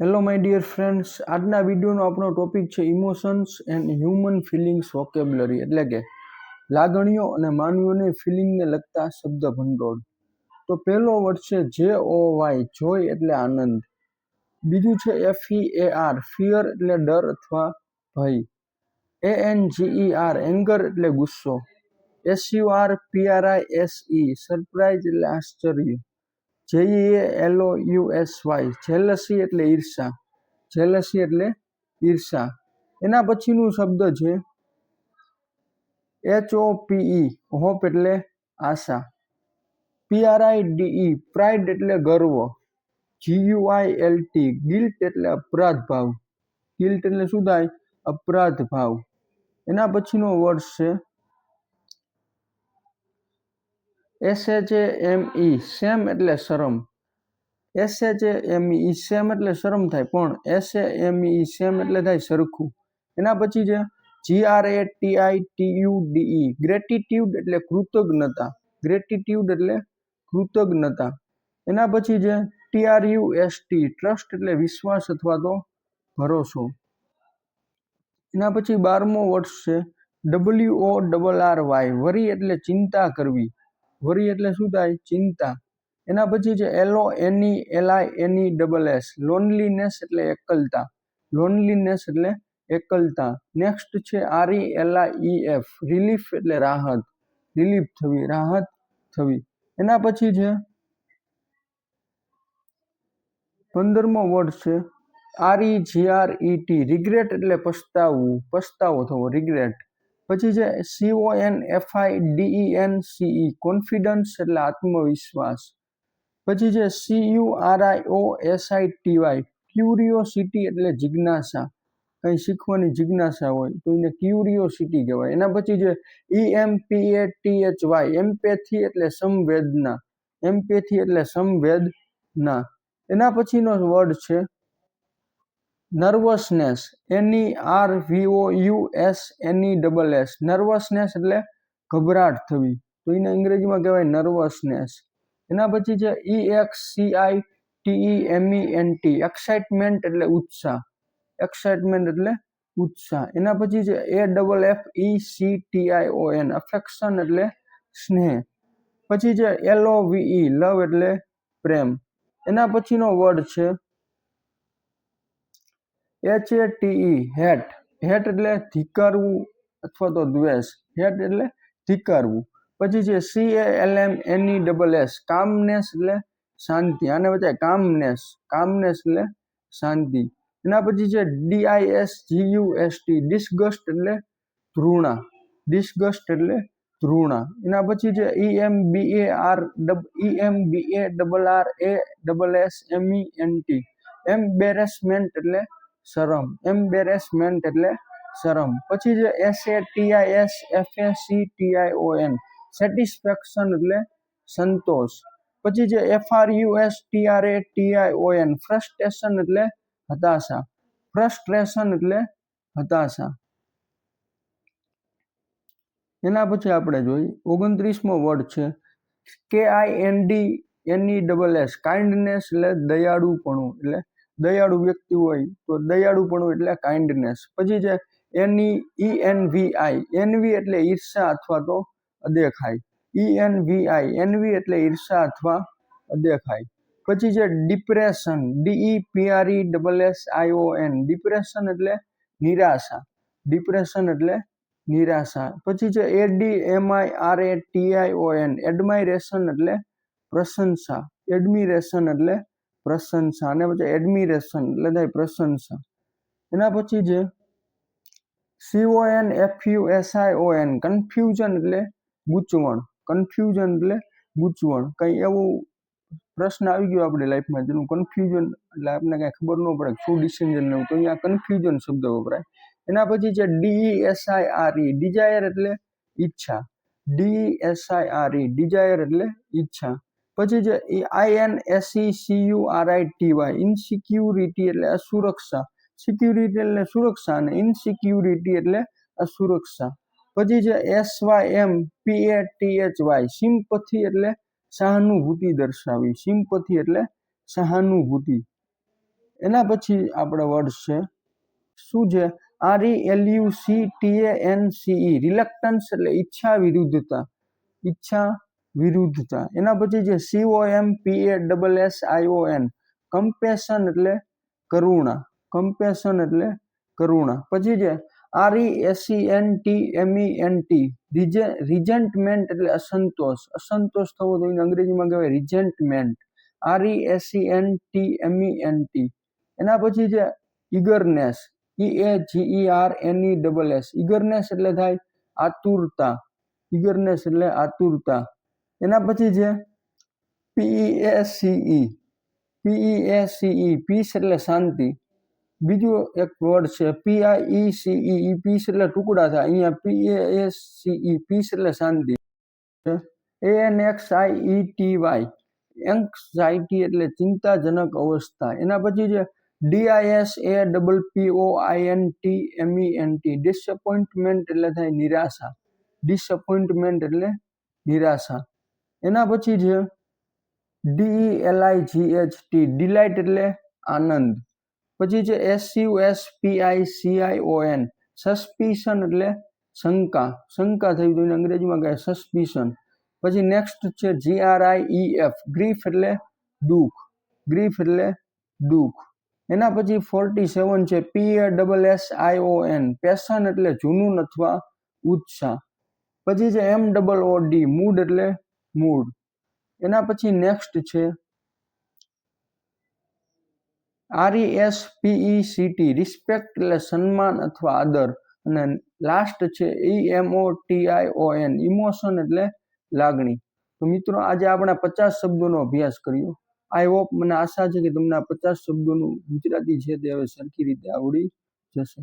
Hello my dear friends આજના વિડીયોનો આપણો topic છે emotions and human feelings vocabulary એટલે કે લાગણીઓ અને માનવીઓની ફિલિંગને લગતા શબ્દ ભંડોળ. તો પહેલો વર્ડ છે જે ઓ વાય જોય એટલે આનંદ. બીજું છે F E A R fear એટલે ડર અથવા ભય. A N G E R anger એટલે ગુસ્સો. S U R P R I S E surprise એટલે આશ્ચર્ય. J E L O U S Y jealousy એટલે ઈર્ષા. જેલસી એટલે ઈર્ષા. એના પછીનું શબ્દ છે એચ ઓ પીઈ હોપ એટલે આશા. P R I D E pride એટલે ગર્વ. G U I I L T, guilt એટલે અપરાધ ભાવ ગિલ્ટ એટલે શું થાય? અપરાધ ભાવ એના પછીનો વર્ડ છે S H M E, shame એટલે શરમ. S H M E, shame એટલે શરમ થાય, પણ એસ એમ ઈ, સેમ એટલે થાય સરખું. એના પછી છે, G R A T I T U D E gratitude એટલે કૃતજ્ઞતા. ગ્રેટિટ્યુડ એટલે કૃતજ્ઞતા. એના પછી છે, T R U S T, trust એટલે વિશ્વાસ અથવા તો ભરોસો. એના પછી બારમો વર્ષ છે, W O double R Y, worry એટલે ચિંતા કરવી. વરી એટલે શું થાય? ચિંતા. એના પછી છે L O N E L I N E double S loneliness એટલે એકલતા. લોનલીનેસ એટલે એકલતા. નેક્સ્ટ છે આરઈ એલઆઈ એફ રિલીફ એટલે રાહત. રિલીફ થવી, રાહત થવી. એના પછી છે પંદરમો વર્ડ છે R E E G R E T regret એટલે પસ્તાવવું પસ્તાવો થવો રિગ્રેટ પછી છે C O N F I D E N C E confidence એટલે આત્મવિશ્વાસ. પછી છે C U R I O S I T Y curiosity એટલે જિજ્ઞાસા. કંઈ શીખવાની જિજ્ઞાસા હોય તો એને ક્યુરિયોસિટી કહેવાય. એના પછી છે E M P A T H Y empathy એટલે સંવેદના. એમ્પેથી એટલે સંવેદના. એના પછીનો વર્ડ છે nervousness N E R V O U S N E double S nervousness એટલે ગભરાટ થવી. તો એને અંગ્રેજીમાં કહેવાય નર્વસનેસ એના પછી છે E X C I T E M E N T excitement એટલે ઉત્સાહ. એક્સાઇટમેન્ટ એટલે ઉત્સાહ. એના પછી છે A double F E C T I O N affection એટલે સ્નેહ. પછી છે એલ ઓ વીઈ લવ એટલે પ્રેમ. એના પછીનો વર્ડ છે H A T E hate. Hate એટલે ધિક્કારવું અથવા તો દ્વેષ. હેટ એટલે ધિક્કારવું પછી છે C A L M N E double S calmness એટલે શાંતિ. આને વચ્ચે કામનેસ. કામનેસ એટલે શાંતિ. એના પછી છે D I S G U S T disgust એટલે ધૃણા. ડિસ્ગસ્ટ એટલે ધૃણા. એના પછી છે E M B A R E M B A double R A double S M E N T embarrassment એટલે શરમ એમ્બેરેસમેન્ટ એટલે શરમ. પછી છે S A T I S F A C T I O N satisfaction એટલે સંતોષ. પછી છે F R U S T R A T I O N frustration એટલે હતાશા. ફ્રસ્ટ્રેશન એટલે હતાશા. એના પછી આપણે જોઈ, ઓગણત્રીસમો વર્ડ છે K I N D N E double S kindness એટલે દયાળુપણું એટલે દયાળુ વ્યક્તિ હોય તો દયાળુપણું એટલે કાઇન્ડનેસ પછી છે એની E N V I envy એટલે ઈર્ષા અથવા તો અદેખાય E N V I envy એટલે ઈર્ષા અથવા અદેખાય પછી છે depression. D E P R E double S I O N depression એટલે નિરાશા. ડિપ્રેશન એટલે નિરાશા. પછી છે A D M I R A T I O N admiration એટલે પ્રશંસા. એડમિરેશન એટલે પ્રશંસા અને પછી એડમિરેશન એટલે થાય પ્રશંસા. એના પછી છે C O N F U S I O N confusion એટલે ગૂંચવણ. કન્ફ્યુઝન એટલે ગૂંચવણ. કંઈ એવું પ્રશ્ન આવી ગયો આપણી લાઈફમાં જેનું કન્ફ્યુઝન એટલે આપણને કાંઈ ખબર ન પડે શું ડિસિઝન લેવું તો અહીંયા કન્ફ્યુઝન શબ્દ વપરાય. એના પછી છે D E S I R E desire એટલે ઈચ્છા. D S I R E desire એટલે ઈચ્છા. પછી છે I N S C U R I T Y insecurity એટલે અસુરક્ષા. સિક્યુરિટી એટલે સુરક્ષા અને ઇનસિક્યુરિટી એટલે અસુરક્ષા. પછી છે S Y M P A T H Y sympathy એટલે સહાનુભૂતિ દર્શાવી. સિમ્પથી એટલે સહાનુભૂતિ. એના પછી આપણે વર્ડ છે. શું છે? R E L U C T A N C E reluctance એટલે ઈચ્છા વિરુદ્ધતા. ઈચ્છા વિરુદ્ધતા. એના પછી છે C O M P A double S I O N compassion એટલે કરુણા. કમ્પેશન એટલે કરુણા. પછી છે R E S C N T M E N T resentment એટલે અસંતોષ. અસંતોષ થવો તો એને અંગ્રેજીમાં કહેવાય resentment R E S C N T M E N T એના પછી છે eagerness E A G E R N E double S eagerness એટલે થાય આતુરતા. ઈગરનેસ એટલે આતુરતા. એના પછી છે P E A C E P E A C E peace એટલે શાંતિ. બીજું એક વર્ડ છે પી આઈ ઈ સીઈ પીસ એટલે ટુકડા થાય. અહીંયા પી એ સીઈ પીસ એટલે શાંતિ. A N X I E T Y anxiety એટલે ચિંતાજનક અવસ્થા. એના પછી છે D I S A double P O I N T M E N T disappointment એટલે થાય નિરાશા. ડિસઅપોઇન્ટમેન્ટ એટલે નિરાશા. એના પછી છે D E L I G H T delight એટલે આનંદ. પછી છે S U S P I C I O N suspicion એટલે શંકા. શંકા થઈ તો અંગ્રેજીમાં કહે સસ્પિશન પછી નેક્સ્ટ છે G R I E F grief એટલે દુઃખ. ગ્રીફ એટલે દુઃખ. એના પછી ફોર્ટી સેવન છે P A double S I O N passion એટલે જૂનું અથવા ઉત્સાહ. પછી છે M double O D mood એટલે મૂડ એના પછી નેક્સ્ટ છે R E S P E C T respect એટલે સન્માન અથવા આદર. અને લાસ્ટ છે E M O T I O N emotion એટલે લાગણી. તો મિત્રો, આજે આપણે પચાસ શબ્દોનો અભ્યાસ કર્યો. આઈ હોપ મને આશા છે કે તમને આ પચાસ શબ્દોનું ગુજરાતી છે તે હવે સરખી રીતે આવડી જશે.